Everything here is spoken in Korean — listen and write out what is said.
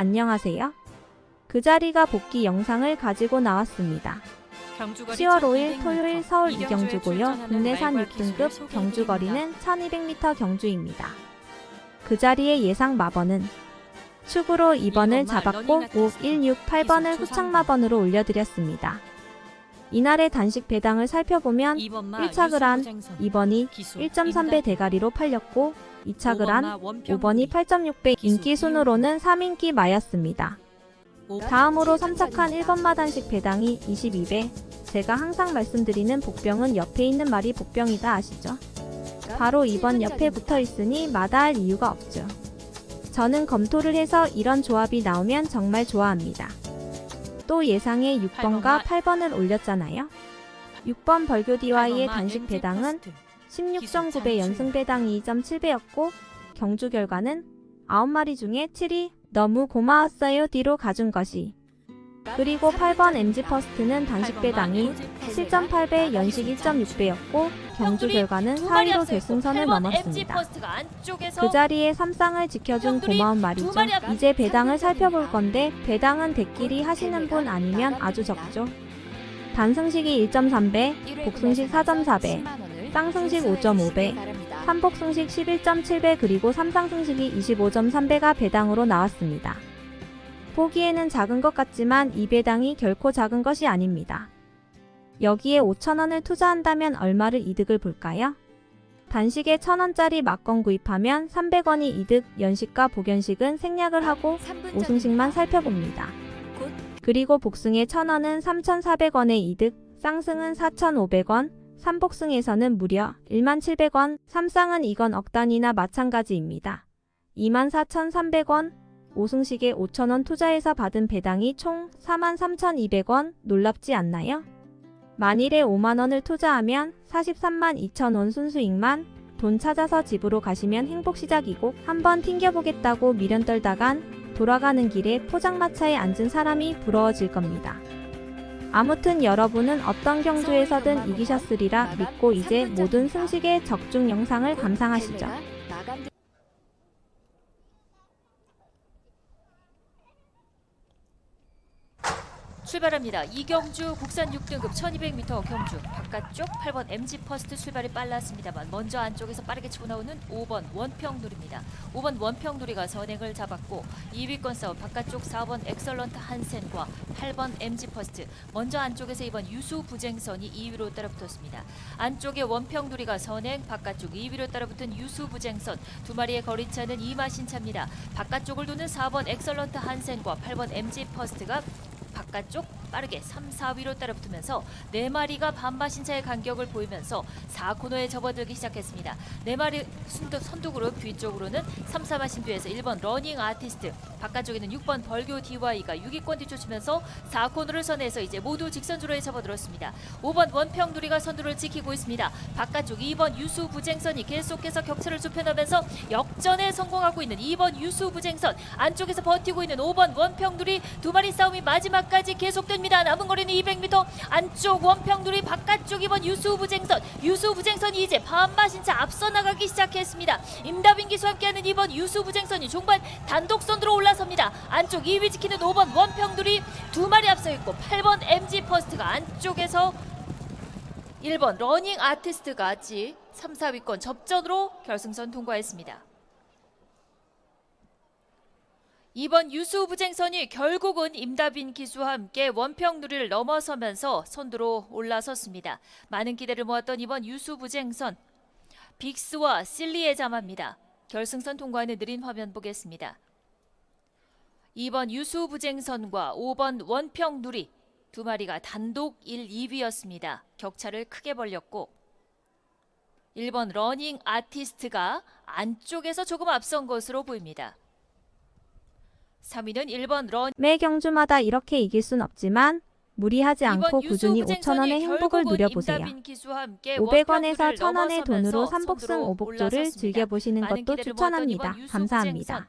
안녕하세요. 그 자리가 복귀 영상을 가지고 나왔습니다. 10월 5일 토요일 서울 이경주고요. 국내산 6등급 경주거리는 1200m 경주입니다. 그 자리의 예상 마번은 축으로 2번을 잡았고 5, 1, 6, 8번을 후착 마번으로 올려드렸습니다. 이날의 단식 배당을 살펴보면 1차 그란 2번이 1.3배 대가리로 팔렸고 2차 그란 5번이 8.6배 인기 순으로는 3인기 마였습니다. 다음으로 3착한 1번 마단식 배당이 22배. 제가 항상 말씀드리는 복병은 옆에 있는 말이 복병이다 아시죠? 바로 2번 옆에 붙어 있으니 마다할 이유가 없죠. 저는 검토를 해서 이런 조합이 나오면 정말 좋아합니다. 또 예상에 6번과 8번을 올렸잖아요. 6번 벌교 DY의 단식 배당은 16.9배 연승 배당 2.7배였고 경주 결과는 9마리 중에 7이 너무 고마웠어요 뒤로 가준 것이. 그리고 8번 MG 퍼스트는 단식 배당이 7.8배 연식 1.6배였고 경주 결과는 4위로 결승선을 넘었습니다. 그 자리에 삼쌍을 지켜준 고마운 말이죠. 이제 배당을 살펴볼 건데 배당은 대끼리 하시는 분 아니면 아주 적죠. 단승식이 1.3배, 복승식 4.4배, 쌍승식 5.5배, 삼복승식 11.7배 그리고 삼상승식이 25.3배가 배당으로 나왔습니다. 보기에는 작은 것 같지만 이 배당이 결코 작은 것이 아닙니다. 여기에 5천원을 투자한다면 얼마를 이득을 볼까요? 단식에 1,000원짜리 막건 구입하면 300원이 이득, 연식과 복연식은 생략을 하고 5승식만 살펴봅니다. 그리고 복승의 1,000원은 3,400원의 이득, 쌍승은 4,500원, 삼복승에서는 무려 17,700원, 삼쌍은 이건 억단이나 마찬가지입니다. 24,300원, 오승식에 5,000원 투자해서 받은 배당이 총 43,200원 놀랍지 않나요? 만일에 5만원을 투자하면 43만 2천원 순수익만 돈 찾아서 집으로 가시면 행복 시작이고 한번 튕겨보겠다고 미련 떨다간 돌아가는 길에 포장마차에 앉은 사람이 부러워질 겁니다. 아무튼 여러분은 어떤 경주에서든 이기셨으리라 믿고 이제 모든 승식의 적중 영상을 감상하시죠. 출발합니다. 이경주 국산 6등급 1200m 경주 바깥쪽 8번 MG 퍼스트 출발이 빨랐습니다만 먼저 안쪽에서 빠르게 치고 나오는 5번 원평누리입니다. 5번 원평누리가 선행을 잡았고 2위권 싸움 바깥쪽 4번 엑설런트 한센과 8번 MG 퍼스트 먼저 안쪽에서 이번 유수 부쟁선이 2위로 따라붙었습니다. 안쪽에 원평누리가 선행 바깥쪽 2위로 따라붙은 유수 부쟁선 두 마리의 거리차는 2마신차입니다. 바깥쪽을 도는 4번 엑설런트 한센과 8번 MG 퍼스트가 바깥쪽 빠르게 3, 4위로 따라붙으면서 네 마리가 반마신차의 간격을 보이면서 4코너에 접어들기 시작했습니다. 네 마리 순도, 선두그룹 뒤쪽으로는 3, 4마신 뒤에서 1번 러닝 아티스트 바깥쪽에는 6번 벌교 DY가 6위권 뒤쫓으면서 4코너를 선해서 이제 모두 직선주로에 접어들었습니다. 5번 원평누리가 선두를 지키고 있습니다. 바깥쪽 2번 유수 부쟁선이 계속해서 격차를 좁혀나면서 역전에 성공하고 있는 2번 유수 부쟁선 안쪽에서 버티고 있는 5번 원평누리 두 마리 싸움이 마지막까지 계속 됩니다. 남은 거리는 200m 안쪽 원평누리 바깥쪽 2번 유수 부쟁선 유수 부쟁선이 이제 반마신차 앞서 나가기 시작했습니다. 임다빈 기수와 함께하는 2번 유수 부쟁선이 종반 단독 선두로 올라섭니다. 안쪽 2위 지키는 5번 원평누리 두 마리 앞서 있고 8번 MG 퍼스트가 안쪽에서 1번 러닝 아티스트까지 3, 4위권 접전으로 결승선 통과했습니다. 이번 유수 부쟁선이 결국은 임다빈 기수와 함께 원평 누리를 넘어서면서 선두로 올라섰습니다. 많은 기대를 모았던 이번 유수 부쟁선 빅스와 실리의 자마입니다. 결승선 통과하는 느린 화면 보겠습니다. 2번 유수 부쟁선과 5번 원평 누리 두 마리가 단독 1, 2위였습니다. 격차를 크게 벌렸고 1번 러닝 아티스트가 안쪽에서 조금 앞선 것으로 보입니다. 3위는 1번 런 매 경주마다 이렇게 이길 순 없지만 무리하지 않고 꾸준히 5천원의 행복을 누려보세요. 500원에서 1000원의 돈으로 삼복승 오복조를 즐겨보시는 것도 추천합니다. 감사합니다.